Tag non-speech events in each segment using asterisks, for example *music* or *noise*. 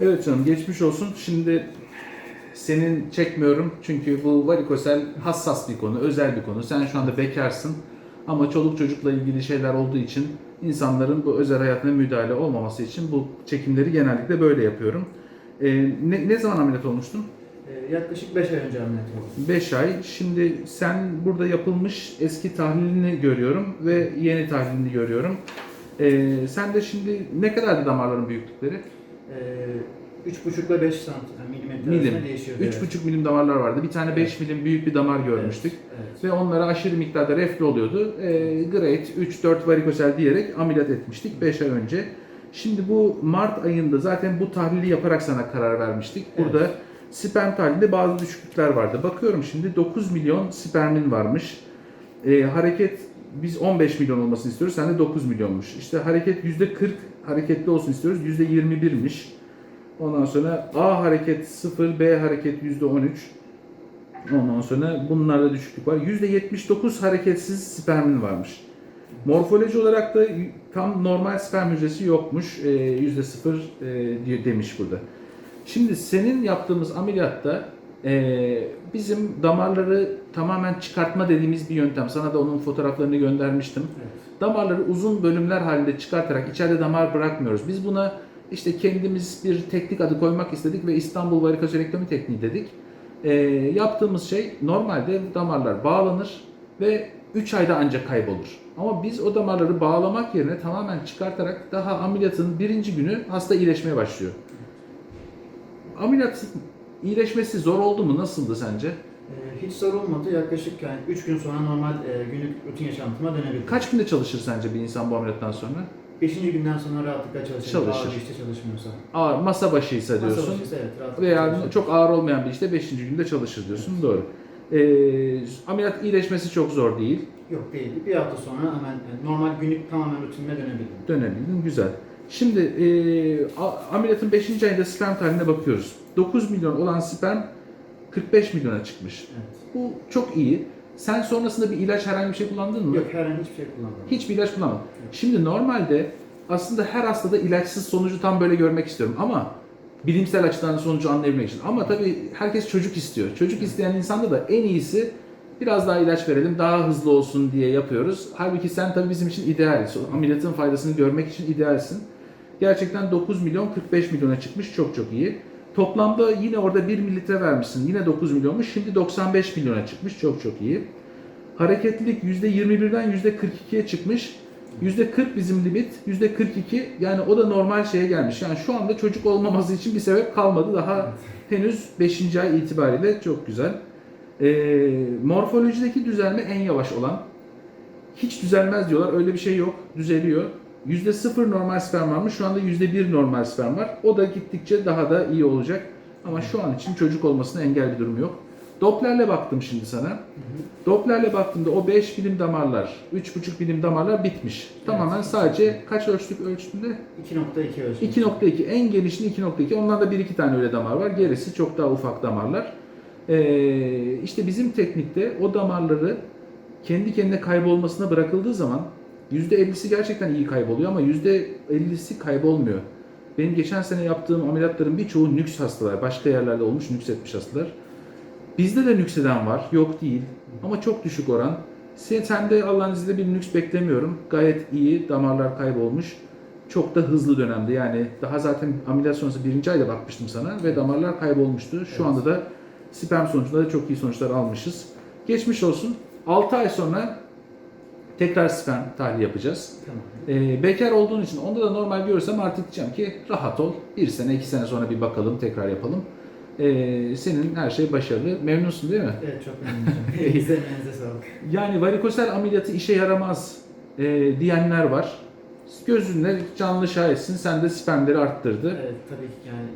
Evet canım geçmiş olsun. Şimdi senin çekmiyorum çünkü bu varikosel hassas bir konu, özel bir konu. Sen şu anda bekarsın ama çoluk çocukla ilgili şeyler olduğu için insanların bu özel hayatına müdahale olmaması için bu çekimleri genellikle böyle yapıyorum. Ee, ne, ne zaman ameliyat olmuştun? Ee, yaklaşık 5 ay önce ameliyat oldum. 5 ay. Şimdi sen burada yapılmış eski tahlilini görüyorum ve yeni tahlilini görüyorum. Ee, sen de şimdi ne kadardı damarların büyüklükleri? Ee, 3,5 ile 5 santim milimetre Milim. değişiyor. 3,5 milim damarlar vardı. Bir tane 5 milim büyük bir damar görmüştük. Evet. Ve onlara aşırı miktarda reflü oluyordu. E, grade 3-4 varikosel diyerek ameliyat etmiştik 5 ay önce. Şimdi bu Mart ayında zaten bu tahlili yaparak sana karar vermiştik. Burada Evet. sperm tahlilinde bazı düşüklükler vardı. Bakıyorum şimdi 9 milyon spermin varmış. E, hareket biz 15 milyon olmasını istiyoruz. Sen de 9 milyonmuş. İşte hareket %40 hareketli olsun istiyoruz. %21'miş. Ondan sonra A hareket 0, B hareket %13. Ondan sonra bunlarda düşüklük var. %79 hareketsiz spermin varmış. Morfoloji olarak da tam normal sperm hücresi yokmuş. Ee, %0 e, demiş burada. Şimdi senin yaptığımız ameliyatta e, bizim damarları tamamen çıkartma dediğimiz bir yöntem. Sana da onun fotoğraflarını göndermiştim. Evet. Damarları uzun bölümler halinde çıkartarak içeride damar bırakmıyoruz. Biz buna işte kendimiz bir teknik adı koymak istedik ve İstanbul varikozelektomi tekniği dedik. Ee, yaptığımız şey normalde damarlar bağlanır ve 3 ayda ancak kaybolur. Ama biz o damarları bağlamak yerine tamamen çıkartarak daha ameliyatın birinci günü hasta iyileşmeye başlıyor. Ameliyat iyileşmesi zor oldu mu? Nasıldı sence? Ee, hiç zor olmadı. Yaklaşık yani 3 gün sonra normal e, günlük rutin yaşantıma dönebildim. Kaç günde çalışır sence bir insan bu ameliyattan sonra? 5. günden sonra rahatlıkla çalışır. Çalışır. Ağır bir işte çalışmıyorsa. Ağır, masa başıysa Masa diyorsun. başıysa evet rahatlıkla Veya çalışır. çok ağır olmayan bir işte 5. günde çalışır diyorsun. Doğru. Ee, ameliyat iyileşmesi çok zor değil. Yok değil. Bir hafta sonra hemen e, normal günlük tamamen rutinime dönebildim. Dönebildin. Güzel. Şimdi e, ameliyatın 5. ayında sperm tahlline bakıyoruz. 9 milyon olan sperm 45 milyona çıkmış. Evet. Bu çok iyi. Sen sonrasında bir ilaç herhangi bir şey kullandın mı? Yok herhangi hiçbir şey kullanmadım. Hiçbir ilaç kullanmadın. Şimdi normalde aslında her hastada ilaçsız sonucu tam böyle görmek istiyorum ama bilimsel açıdan sonucu anlayabilmek için. Ama tabii herkes çocuk istiyor. Çocuk isteyen insanda da en iyisi biraz daha ilaç verelim, daha hızlı olsun diye yapıyoruz. Halbuki sen tabii bizim için ideal. Ameliyatın faydasını görmek için idealsin. Gerçekten 9 milyon 45 milyona çıkmış. Çok çok iyi. Toplamda yine orada 1 mililitre vermişsin. Yine 9 milyonmuş. Şimdi 95 milyona çıkmış. Çok çok iyi. Hareketlilik %21'den %42'ye çıkmış. %40 bizim limit, %42 yani o da normal şeye gelmiş. Yani şu anda çocuk olmaması için bir sebep kalmadı. Daha henüz 5. ay itibariyle çok güzel. Ee, morfolojideki düzelme en yavaş olan. Hiç düzelmez diyorlar. Öyle bir şey yok. Düzeliyor. %0 normal sperm varmış. Şu anda %1 normal sperm var. O da gittikçe daha da iyi olacak. Ama şu an için çocuk olmasına engel bir durum yok. Doppler'le baktım şimdi sana. Hı hı. Doppler'le baktığımda o 5 bilim damarlar, 3,5 bilim damarlar bitmiş. Tamamen sadece kaç ölçtük ölçtüğünde? 2.2 ölçüm. 2.2. En genişliği 2.2. Ondan da 1-2 tane öyle damar var. Gerisi çok daha ufak damarlar. Ee, işte bizim teknikte o damarları kendi kendine kaybolmasına bırakıldığı zaman %50'si gerçekten iyi kayboluyor ama %50'si kaybolmuyor. Benim geçen sene yaptığım ameliyatların birçoğu nüks hastalar. Başka yerlerde olmuş nüks etmiş hastalar. Bizde de nükseden var. Yok değil. Ama çok düşük oran. Sen, sende Allah'ın izniyle bir nüks beklemiyorum. Gayet iyi. Damarlar kaybolmuş. Çok da hızlı dönemde. Yani daha zaten ameliyat sonrası birinci ayda bakmıştım sana ve damarlar kaybolmuştu. Şu Evet. anda da sperm sonucunda da çok iyi sonuçlar almışız. Geçmiş olsun. 6 ay sonra tekrar sperm tahlili yapacağız. Tamam. Ee, bekar olduğun için onda da normal görürsem artık diyeceğim ki rahat ol. Bir sene iki sene sonra bir bakalım tekrar yapalım. Ee, senin her şey başarılı. Memnunsun değil mi? Evet çok memnunum. *laughs* Elinize sağlık. Yani varikosel ameliyatı işe yaramaz e, diyenler var. Gözünle canlı şahitsin. Sen de spermleri arttırdı. Evet tabii ki yani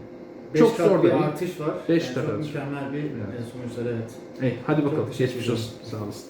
Çok 5 kat zor bir artış var. Beş yani kat çok artış. mükemmel bir Evet. e, sonuçlar evet. Hey, hadi bakalım. Çok Geçmiş olsun. Sağ olasın.